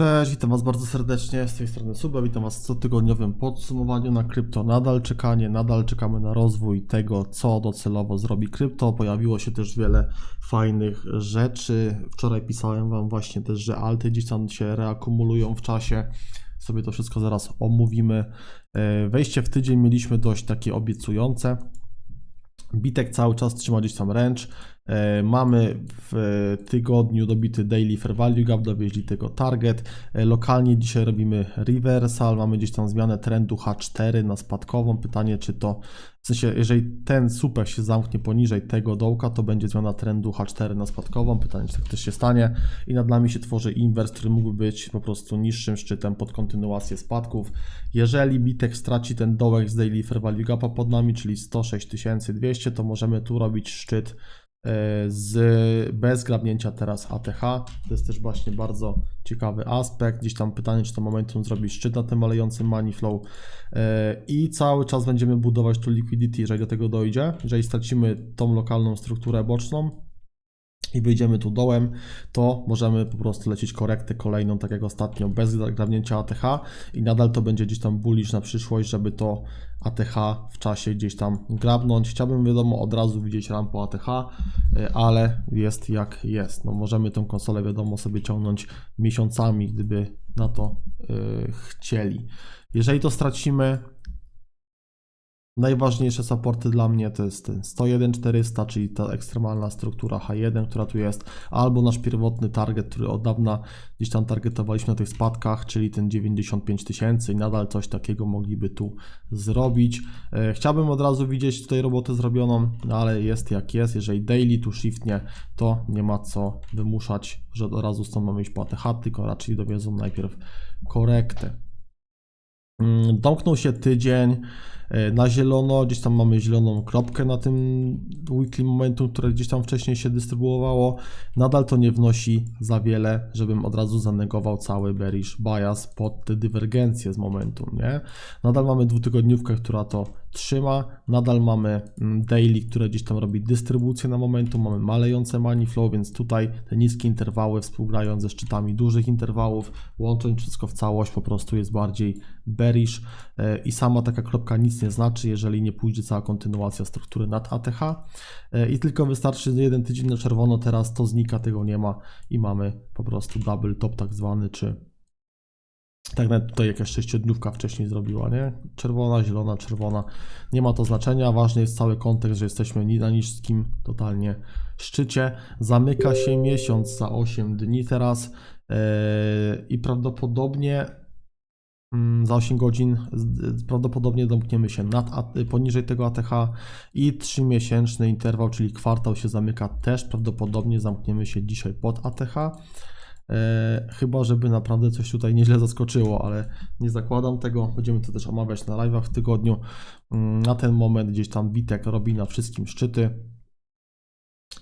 Cześć, witam Was bardzo serdecznie. Z tej strony Suba, witam Was w cotygodniowym podsumowaniu na krypto. Nadal czekanie, nadal czekamy na rozwój tego, co docelowo zrobi krypto. Pojawiło się też wiele fajnych rzeczy. Wczoraj pisałem Wam właśnie też, że alty gdzieś tam się reakumulują w czasie. Sobie to wszystko zaraz omówimy. E, Wejście w tydzień mieliśmy dość takie obiecujące. Bitek cały czas trzyma gdzieś tam ręcz. E, Mamy w tygodniu dobity Daily Fair Value Gap, dowieźli tego target. E, Lokalnie dzisiaj robimy reversal, mamy gdzieś tam zmianę trendu H4 na spadkową. Pytanie, czy to, w sensie, jeżeli ten super się zamknie poniżej tego dołka, to będzie zmiana trendu H4 na spadkową. Pytanie, czy tak też się stanie. I nad nami się tworzy inwers, który mógłby być po prostu niższym szczytem pod kontynuację spadków. Jeżeli Bitek straci ten dołek z Daily Fair Value Gapa pod nami, czyli 106 200, to możemy tu robić szczyt z bez grabnięcia teraz ATH. To jest też właśnie bardzo ciekawy aspekt. Gdzieś tam pytanie, czy to momentum zrobi szczyt na tym malejącym money flow. E, I cały czas będziemy budować tu liquidity, jeżeli do tego dojdzie. Jeżeli stracimy tą lokalną strukturę boczną, i wyjdziemy tu dołem, to możemy po prostu lecieć korektę kolejną, tak jak ostatnio, bez grabnięcia ATH i nadal to będzie gdzieś tam bullish na przyszłość, żeby to ATH w czasie gdzieś tam grabnąć. Chciałbym wiadomo od razu widzieć rampę ATH, y, ale jest jak jest. No możemy tą konsolę wiadomo sobie ciągnąć miesiącami, gdyby na to y, chcieli. Jeżeli to stracimy, Najważniejsze supporty dla mnie to jest ten 101 400, czyli ta ekstremalna struktura H1, która tu jest, albo nasz pierwotny target, który od dawna gdzieś tam targetowaliśmy na tych spadkach, czyli ten 95 tysięcy i nadal coś takiego mogliby tu zrobić. E, Chciałbym od razu widzieć tutaj robotę zrobioną, no ale jest jak jest. Jeżeli daily tu shiftnie, to nie ma co wymuszać, że od razu stąd mamy iść po ATH, tylko raczej dowiedzą najpierw korektę. Mm, Domknął się tydzień e, na zielono, gdzieś tam mamy zieloną kropkę na tym weekly momentum, które gdzieś tam wcześniej się dystrybuowało. Nadal to nie wnosi za wiele, żebym od razu zanegował cały bearish bias pod te dywergencje z momentum, nie? Nadal mamy dwutygodniówkę, która to trzyma, nadal mamy mm, daily, które gdzieś tam robi dystrybucję na momentum, mamy malejące money flow, więc tutaj te niskie interwały współgrają ze szczytami dużych interwałów, łącząc wszystko w całość po prostu jest bardziej bearish. E, i sama taka kropka nic nie znaczy, jeżeli nie pójdzie cała kontynuacja struktury nad ATH e, i tylko wystarczy jeden tydzień na czerwono, teraz to znika, tego nie ma i mamy po prostu double top tak zwany, czy tak nawet tutaj jakaś sześciodniówka wcześniej zrobiła, nie? Czerwona, zielona, czerwona. Nie ma to znaczenia. Ważny jest cały kontekst, że jesteśmy na niskim totalnie szczycie. Zamyka się miesiąc za 8 dni teraz yy, i prawdopodobnie mm, za 8 godzin prawdopodobnie domkniemy się nad, poniżej tego ATH i 3-miesięczny interwał, czyli kwartał się zamyka też prawdopodobnie zamkniemy się dzisiaj pod ATH. E, chyba, żeby naprawdę coś tutaj nieźle zaskoczyło, ale nie zakładam tego. Będziemy to też omawiać na live'ach w tygodniu. Mm, Na ten moment gdzieś tam Bitek robi na wszystkim szczyty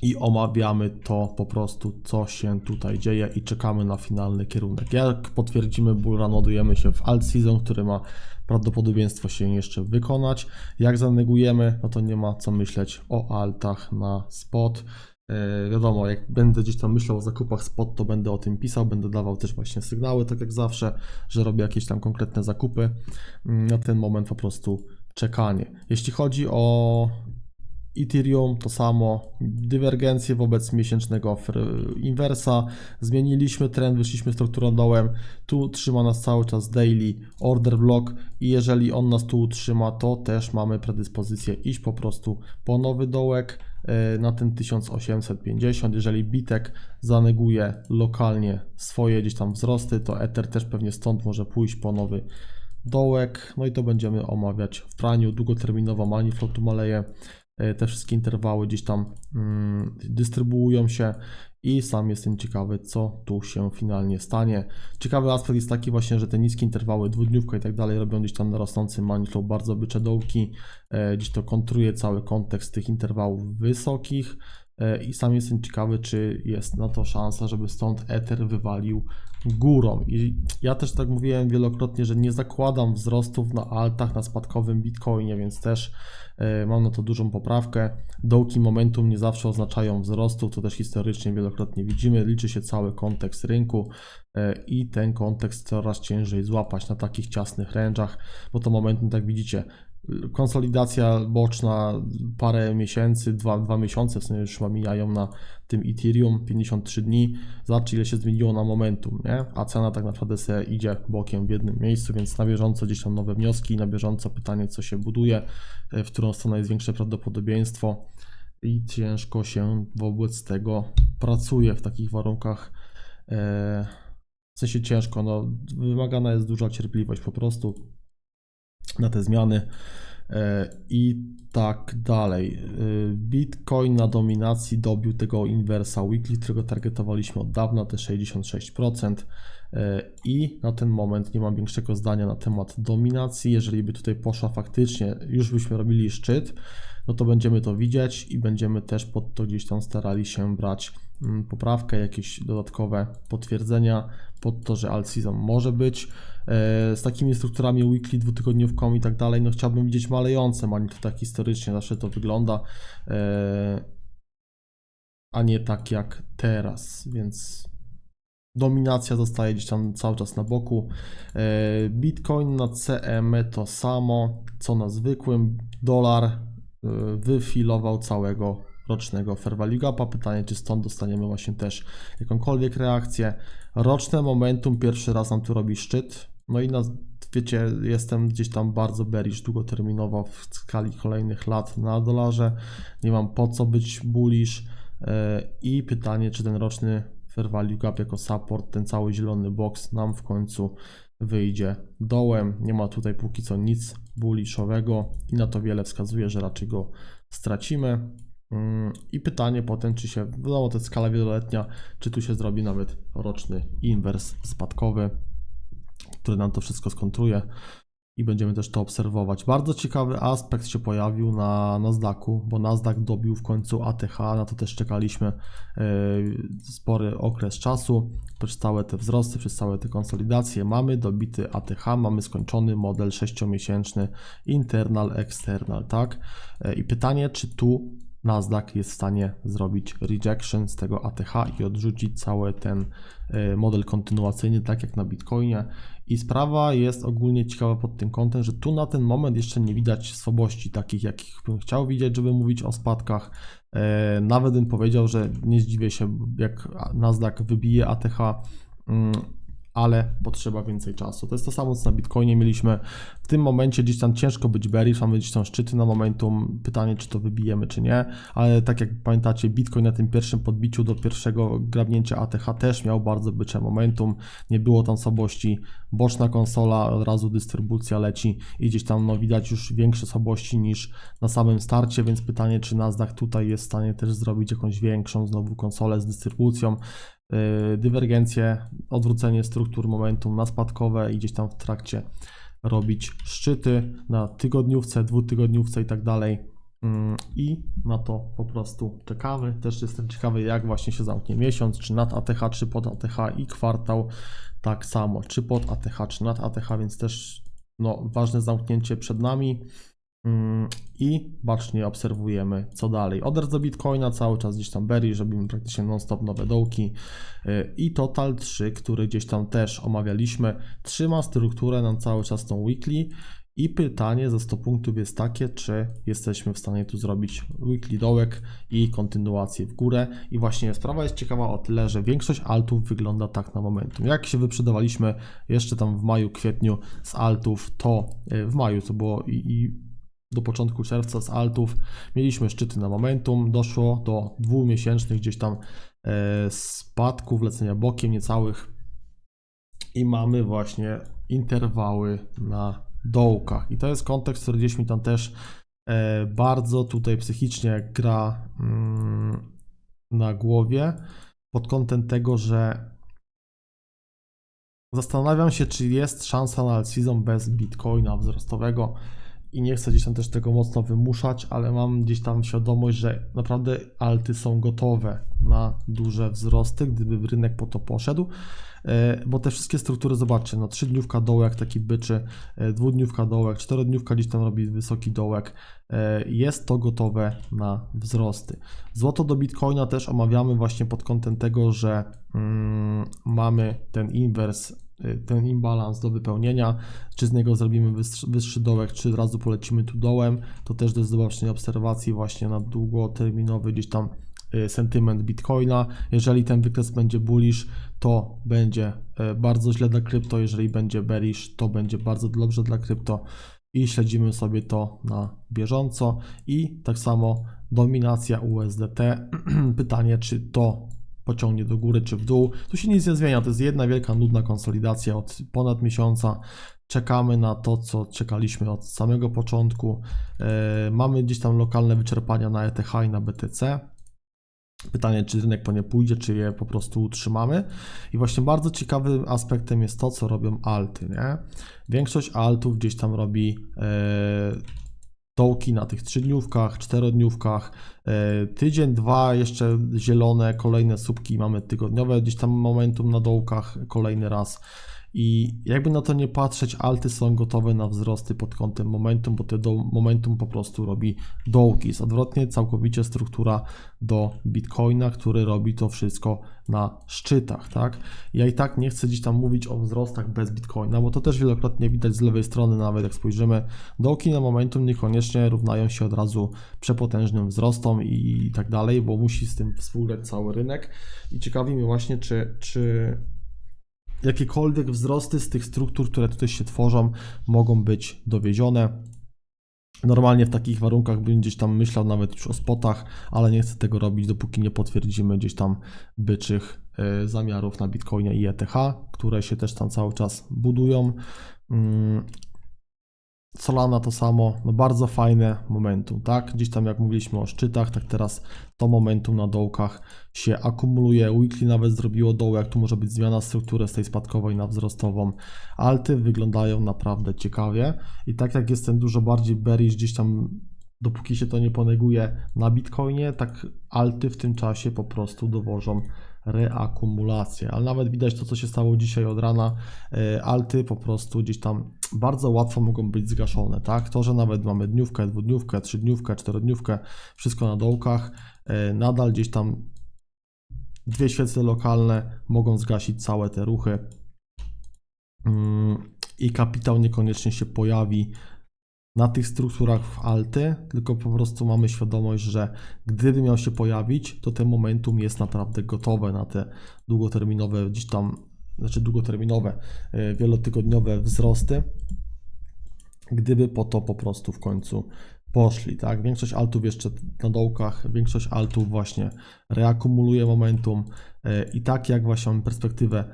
i omawiamy to po prostu, co się tutaj dzieje i czekamy na finalny kierunek. Jak potwierdzimy run, ładujemy się w alt season, który ma prawdopodobieństwo się jeszcze wykonać. Jak zanegujemy, no to nie ma co myśleć o altach na spot. E, wiadomo, jak będę gdzieś tam myślał o zakupach spot, to będę o tym pisał, będę dawał też właśnie sygnały, tak jak zawsze, że robię jakieś tam konkretne zakupy. Mm, Na ten moment po prostu czekanie. Jeśli chodzi o Ethereum to samo, dywergencje wobec miesięcznego inwersa, zmieniliśmy trend, wyszliśmy strukturą dołem, tu trzyma nas cały czas daily order block i jeżeli on nas tu utrzyma, to też mamy predyspozycję iść po prostu po nowy dołek na ten 1850, jeżeli Bitek zaneguje lokalnie swoje gdzieś tam wzrosty, to Ether też pewnie stąd może pójść po nowy dołek, no i to będziemy omawiać w praniu, długoterminowo money flow tu maleje, E, te wszystkie interwały gdzieś tam mm, dystrybuują się i sam jestem ciekawy, co tu się finalnie stanie. Ciekawy aspekt jest taki właśnie, że te niskie interwały, dwudniówka i tak dalej robią gdzieś tam na rosnącym money flow bardzo bycze dołki, e, gdzieś to kontruje cały kontekst tych interwałów wysokich e, i sam jestem ciekawy, czy jest na to szansa, żeby stąd Ether wywalił górą. I ja też tak mówiłem wielokrotnie, że nie zakładam wzrostów na altach, na spadkowym bitcoinie, więc też mam na to dużą poprawkę. Dołki momentum nie zawsze oznaczają wzrostu, to też historycznie wielokrotnie widzimy. Liczy się cały kontekst rynku e, i ten kontekst coraz ciężej złapać na takich ciasnych ręczach, bo to momentum, tak widzicie, konsolidacja boczna parę miesięcy, dwa, dwa miesiące w sumie już mijają na tym Ethereum, 53 dni. Zobaczcie ile się zmieniło na momentum, nie? A cena tak naprawdę sobie idzie bokiem w jednym miejscu, więc na bieżąco gdzieś tam nowe wnioski, na bieżąco pytanie co się buduje, e, w którą stronę jest większe prawdopodobieństwo i ciężko się wobec tego pracuje w takich warunkach. E, w sensie ciężko, no, wymagana jest duża cierpliwość po prostu na te zmiany e, i tak dalej. E, Bitcoin na dominacji dobił tego inversa weekly, którego targetowaliśmy od dawna, te 66%. E, I na ten moment nie mam większego zdania na temat dominacji. Jeżeli by tutaj poszła faktycznie, już byśmy robili szczyt, no to będziemy to widzieć i będziemy też pod to gdzieś tam starali się brać poprawkę, jakieś dodatkowe potwierdzenia pod to, że alt season może być. E, Z takimi strukturami weekly, dwutygodniówką i tak dalej, no chciałbym widzieć malejące money, to tak historycznie zawsze to wygląda, e, a nie tak jak teraz, więc dominacja zostaje gdzieś tam cały czas na boku. E, Bitcoin na CM to samo, co na zwykłym. Dolar wyfilował całego rocznego fair value gapa. Pytanie, czy stąd dostaniemy właśnie też jakąkolwiek reakcję. Roczne momentum pierwszy raz nam tu robi szczyt. No i na, wiecie, jestem gdzieś tam bardzo bearish długoterminowo w skali kolejnych lat na dolarze. Nie mam po co być bullish. E, I pytanie, czy ten roczny fair value gap jako support, ten cały zielony box nam w końcu wyjdzie dołem. Nie ma tutaj póki co nic bullishowego i na to wiele wskazuje, że raczej go stracimy. Mm, I pytanie potem, czy się, wiadomo, to jest skala wieloletnia, czy tu się zrobi nawet roczny inwers spadkowy, który nam to wszystko skontruje i będziemy też to obserwować. Bardzo ciekawy aspekt się pojawił na Nasdaqu, bo Nasdaq dobił w końcu ATH, na to też czekaliśmy e, spory okres czasu. Przez całe te wzrosty, przez całe te konsolidacje mamy dobity ATH, mamy skończony model 6-miesięczny internal, external, tak? E, I pytanie, czy tu Nasdaq jest w stanie zrobić rejection z tego ATH i odrzucić cały ten e, model kontynuacyjny, tak jak na Bitcoinie. I sprawa jest ogólnie ciekawa pod tym kątem, że tu na ten moment jeszcze nie widać słabości takich, jakich bym chciał widzieć, żeby mówić o spadkach. E, Nawet bym powiedział, że nie zdziwię się, jak Nasdaq wybije ATH, mm, ale potrzeba więcej czasu. To jest to samo, co na Bitcoinie mieliśmy. W tym momencie gdzieś tam ciężko być bearish, mamy gdzieś tam szczyty na momentum. Pytanie, czy to wybijemy, czy nie, ale tak jak pamiętacie, Bitcoin na tym pierwszym podbiciu do pierwszego grabnięcia ATH też miał bardzo bycze momentum. Nie było tam słabości. Boczna konsola, od razu dystrybucja leci i gdzieś tam no, widać już większe słabości niż na samym starcie, więc pytanie, czy Nasdaq tutaj jest w stanie też zrobić jakąś większą znowu konsolę z dystrybucją dywergencję, odwrócenie struktur momentum na spadkowe i gdzieś tam w trakcie robić szczyty na tygodniówce, dwutygodniówce i tak dalej. Ym, I na to po prostu czekamy. Też jestem ciekawy, jak właśnie się zamknie miesiąc, czy nad ATH, czy pod ATH i kwartał tak samo, czy pod ATH, czy nad ATH, więc też no, ważne zamknięcie przed nami. Mm, I bacznie obserwujemy, co dalej. Oders do Bitcoina cały czas gdzieś tam bearish, robimy praktycznie non-stop nowe dołki. Yy, I Total 3, który gdzieś tam też omawialiśmy, trzyma strukturę nam cały czas tą weekly. I pytanie ze 100 punktów jest takie, czy jesteśmy w stanie tu zrobić weekly dołek i kontynuację w górę. I właśnie sprawa jest ciekawa o tyle, że większość altów wygląda tak na momentum. Jak się wyprzedawaliśmy jeszcze tam w maju, kwietniu z altów, to yy, w maju to było i, i do początku czerwca z altów. Mieliśmy szczyty na momentum, doszło do dwumiesięcznych gdzieś tam e, spadków, lecenia bokiem niecałych i mamy właśnie interwały na dołkach. I to jest kontekst, który gdzieś mi tam też e, bardzo tutaj psychicznie gra mm, na głowie pod kątem tego, że zastanawiam się, czy jest szansa na alt bez bitcoina wzrostowego i nie chcę gdzieś tam też tego mocno wymuszać, ale mam gdzieś tam świadomość, że naprawdę alty są gotowe na duże wzrosty, gdyby rynek po to poszedł. E, Bo te wszystkie struktury, zobaczcie, no trzydniówka dołek, taki byczy, e, dwudniówka dołek, czterodniówka gdzieś tam robi wysoki dołek. E, Jest to gotowe na wzrosty. Złoto do Bitcoina też omawiamy właśnie pod kątem tego, że mm, mamy ten inwers, ten imbalans do wypełnienia, czy z niego zrobimy wyższy, dołek, czy od razu polecimy tu dołem, to też do zobaczenia obserwacji właśnie na długoterminowy gdzieś tam y, sentyment Bitcoina. Jeżeli ten wykres będzie bullish, to będzie y, bardzo źle dla krypto, jeżeli będzie bearish, to będzie bardzo dobrze dla krypto. I śledzimy sobie to na bieżąco. I tak samo dominacja USDT. Pytanie, czy to pociągnie do góry czy w dół. Tu się nic nie zmienia, to jest jedna wielka nudna konsolidacja od ponad miesiąca. Czekamy na to, co czekaliśmy od samego początku. E, Mamy gdzieś tam lokalne wyczerpania na ETH i na BTC. Pytanie, czy rynek po nie pójdzie, czy je po prostu utrzymamy. I właśnie bardzo ciekawym aspektem jest to, co robią alty. Nie? Większość altów gdzieś tam robi e, dołki na tych trzydniówkach, czterodniówkach. E, tydzień, dwa jeszcze zielone, kolejne słupki mamy tygodniowe, gdzieś tam momentum na dołkach, kolejny raz. I jakby na to nie patrzeć, alty są gotowe na wzrosty pod kątem momentum, bo te do, momentum po prostu robi dołki. Jest odwrotnie całkowicie struktura do Bitcoina, który robi to wszystko na szczytach, tak? Ja i tak nie chcę gdzieś tam mówić o wzrostach bez Bitcoina, bo to też wielokrotnie widać z lewej strony, nawet jak spojrzymy, dołki na momentum niekoniecznie równają się od razu przepotężnym wzrostom i tak dalej, bo musi z tym współgrać cały rynek. I ciekawi mnie właśnie, czy, czy jakiekolwiek wzrosty z tych struktur, które tutaj się tworzą, mogą być dowiezione. Normalnie w takich warunkach bym gdzieś tam myślał nawet już o spotach, ale nie chcę tego robić, dopóki nie potwierdzimy gdzieś tam byczych e, zamiarów na Bitcoinie i ETH, które się też tam cały czas budują. Solana to samo, no bardzo fajne momentum, tak? Gdzieś tam jak mówiliśmy o szczytach, tak teraz to momentum na dołkach się akumuluje. Weekly nawet zrobiło dołek, tu może być zmiana struktury z tej spadkowej na wzrostową. Alty wyglądają naprawdę ciekawie i tak jak jestem dużo bardziej bearish gdzieś tam dopóki się to nie poneguje na Bitcoinie, tak alty w tym czasie po prostu dowożą reakumulację. Ale nawet widać to, co się stało dzisiaj od rana. e, Alty po prostu gdzieś tam bardzo łatwo mogą być zgaszone, tak? To, że nawet mamy dniówkę, dwudniówkę, trzydniówkę, czterodniówkę, wszystko na dołkach, e, nadal gdzieś tam dwie świece lokalne mogą zgasić całe te ruchy. Mm, I kapitał niekoniecznie się pojawi na tych strukturach w alty, tylko po prostu mamy świadomość, że gdyby miał się pojawić, to ten momentum jest naprawdę gotowe na te długoterminowe, gdzieś tam, znaczy długoterminowe, e, wielotygodniowe wzrosty, gdyby po to po prostu w końcu poszli, tak? Większość altów jeszcze na dołkach, większość altów właśnie reakumuluje momentum e, i tak jak właśnie mamy perspektywę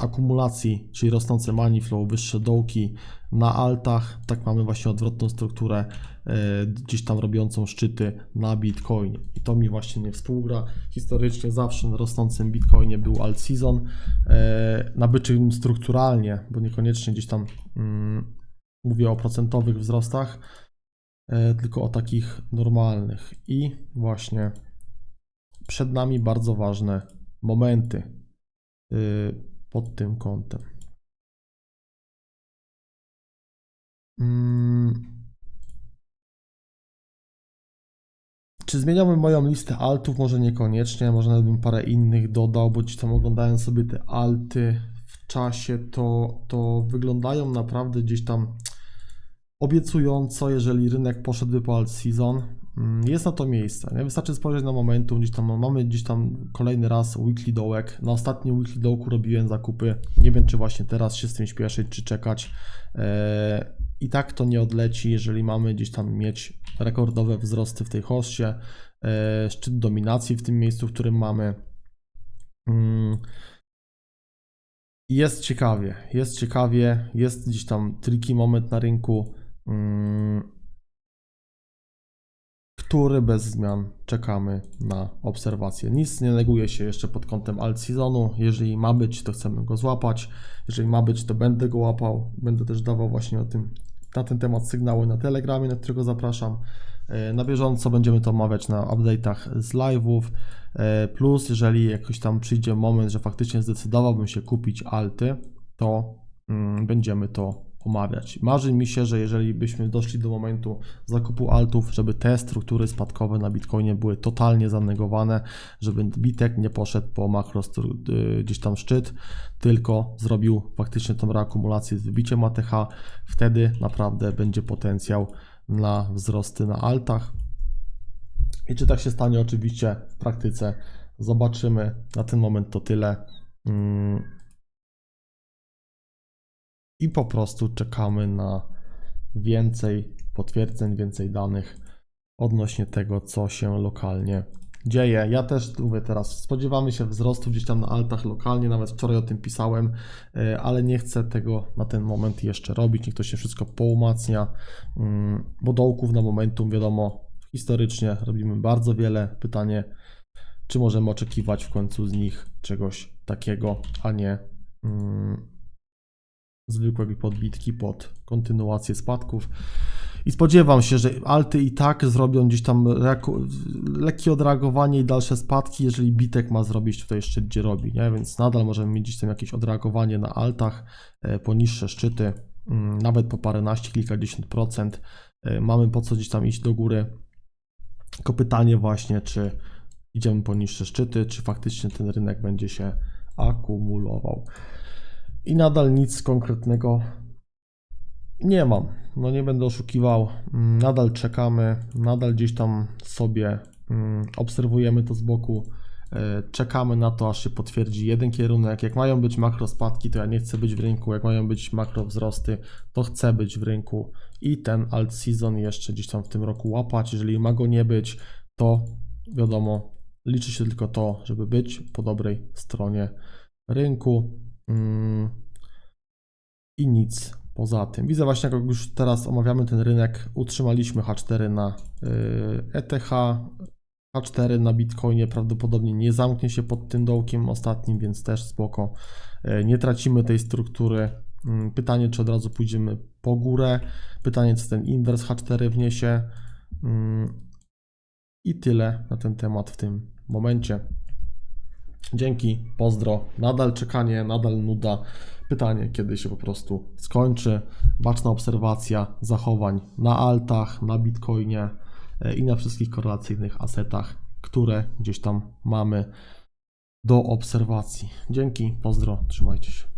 akumulacji, czyli rosnące money flow, wyższe dołki na altach, tak mamy właśnie odwrotną strukturę e, gdzieś tam robiącą szczyty na Bitcoinie. I to mi właśnie nie współgra. Historycznie zawsze na rosnącym Bitcoinie był alt season, e, na byczym strukturalnie, bo niekoniecznie gdzieś tam mm, mówię o procentowych wzrostach, e, tylko o takich normalnych. I właśnie przed nami bardzo ważne momenty pod tym kątem. Mm. Czy zmieniałbym moją listę altów? Może niekoniecznie, może nawet bym parę innych dodał, bo gdzieś tam oglądając sobie te alty w czasie, to, to wyglądają naprawdę gdzieś tam obiecująco, jeżeli rynek poszedłby po alt season. Mm, Jest na to miejsce. Nie? Wystarczy spojrzeć na momentum, gdzieś tam mamy gdzieś tam kolejny raz weekly dołek. Na ostatnim weekly dołku robiłem zakupy. Nie wiem, czy właśnie teraz się z tym śpieszyć, czy czekać. Eee, I tak to nie odleci, jeżeli mamy gdzieś tam mieć rekordowe wzrosty w tej hoście, eee, szczyt dominacji w tym miejscu, w którym mamy. Mm, Jest ciekawie, jest ciekawie, jest gdzieś tam tricky moment na rynku. Który bez zmian czekamy na obserwację. Nic nie neguje się jeszcze pod kątem alt seasonu. Jeżeli ma być, to chcemy go złapać. Jeżeli ma być, to będę go łapał. Będę też dawał właśnie o tym na ten temat sygnały na Telegramie, na którego zapraszam. E, Na bieżąco będziemy to omawiać na update'ach z live'ów. E, Plus, jeżeli jakoś tam przyjdzie moment, że faktycznie zdecydowałbym się kupić alty, to mm, będziemy to omawiać. Marzy mi się, że jeżeli byśmy doszli do momentu zakupu altów, żeby te struktury spadkowe na Bitcoinie były totalnie zanegowane, żeby Bitek nie poszedł po makro y, gdzieś tam szczyt, tylko zrobił faktycznie tą reakumulację z wybiciem ATH, wtedy naprawdę będzie potencjał na wzrosty na altach. I czy tak się stanie? Oczywiście w praktyce zobaczymy. Na ten moment to tyle. Mm. I po prostu czekamy na więcej potwierdzeń, więcej danych odnośnie tego, co się lokalnie dzieje. Ja też mówię teraz, spodziewamy się wzrostu gdzieś tam na altach lokalnie, nawet wczoraj o tym pisałem, e, ale nie chcę tego na ten moment jeszcze robić. Niech to się wszystko poumacnia, mm, bo dołków na momentum, wiadomo, historycznie robimy bardzo wiele. Pytanie, czy możemy oczekiwać w końcu z nich czegoś takiego, a nie zwykłej podbitki pod kontynuację spadków. I spodziewam się, że alty i tak zrobią gdzieś tam lekkie odreagowanie i dalsze spadki, jeżeli bitek ma zrobić tutaj szczyt, gdzie robi, nie? Więc nadal możemy mieć gdzieś tam jakieś odreagowanie na altach e, po niższe szczyty, mm, nawet po paręnaście, kilkadziesiąt procent. E, Mamy po co gdzieś tam iść do góry. Tylko pytanie właśnie, czy idziemy po niższe szczyty, czy faktycznie ten rynek będzie się akumulował. I nadal nic konkretnego nie mam. No nie będę oszukiwał. Mm, Nadal czekamy, nadal gdzieś tam sobie mm, obserwujemy to z boku. E, Czekamy na to, aż się potwierdzi jeden kierunek. Jak mają być makro spadki, to ja nie chcę być w rynku. Jak mają być makro wzrosty, to chcę być w rynku. I ten alt season jeszcze gdzieś tam w tym roku łapać. Jeżeli ma go nie być, to wiadomo, liczy się tylko to, żeby być po dobrej stronie rynku. Mm, I nic poza tym. Widzę właśnie, jak już teraz omawiamy ten rynek, utrzymaliśmy H4 na y, ETH, H4 na Bitcoinie prawdopodobnie nie zamknie się pod tym dołkiem ostatnim, więc też spoko. Y, Nie tracimy tej struktury. Mm, Pytanie, czy od razu pójdziemy po górę. Pytanie, co ten inwers H4 wniesie. Mm, I tyle na ten temat w tym momencie. Dzięki, pozdro. Nadal czekanie, nadal nuda. Pytanie, kiedy się po prostu skończy. Baczna obserwacja zachowań na altach, na bitcoinie e, i na wszystkich korelacyjnych asetach, które gdzieś tam mamy do obserwacji. Dzięki, pozdro, trzymajcie się.